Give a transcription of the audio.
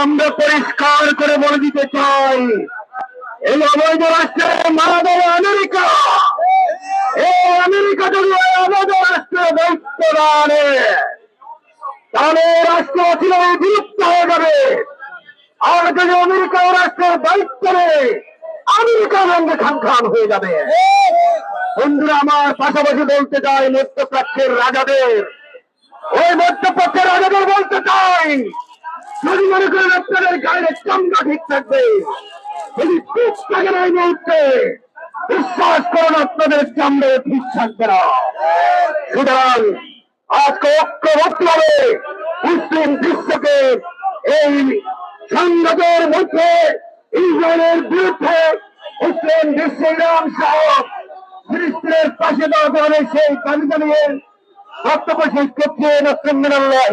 আমরা পরিষ্কার করে বলে দিতে চাই, এই অবৈধ রাষ্ট্রে মারা দেবে আমেরিকা আমেরিকা যদি অবৈধ রাষ্ট্রে দায়িত্ব না তাহলে রাষ্ট্র ছিল বিলুপ্ত হয়ে যাবে। আর যদি আমেরিকা রাষ্ট্রের দায়িত্ব নেই আমেরিকা রঙে খান খান হয়ে যাবে। বন্ধুরা, আমার পাশাপাশি বলতে চাই মধ্যপ্রাচ্যের রাজাদের। ওই মধ্যপ্রাচ্যের রাজাদের বলতে চাই, যদি মনে করেন আপনাদের গায়ের চামড়া ঠিক থাকবে, যদি ঠিক থাকে না এই মুহূর্তে, বিশ্বাস করুন, আপনাদের চামড়া ঠিক থাকবে না। সুতরাং আজকে ঐক্যবদ্ধভাবে মুসলিম বিশ্বকে এই সংঘাতের মধ্যে, ইসরায়েলের বিরুদ্ধে মুসলিম বিশ্ব ইরান সহ ফিলিস্তিনের পাশে দাঁড়াতে সেই দাবি জানিয়ে বক্তব্য শেষ করছেন আলহামদুলিল্লাহ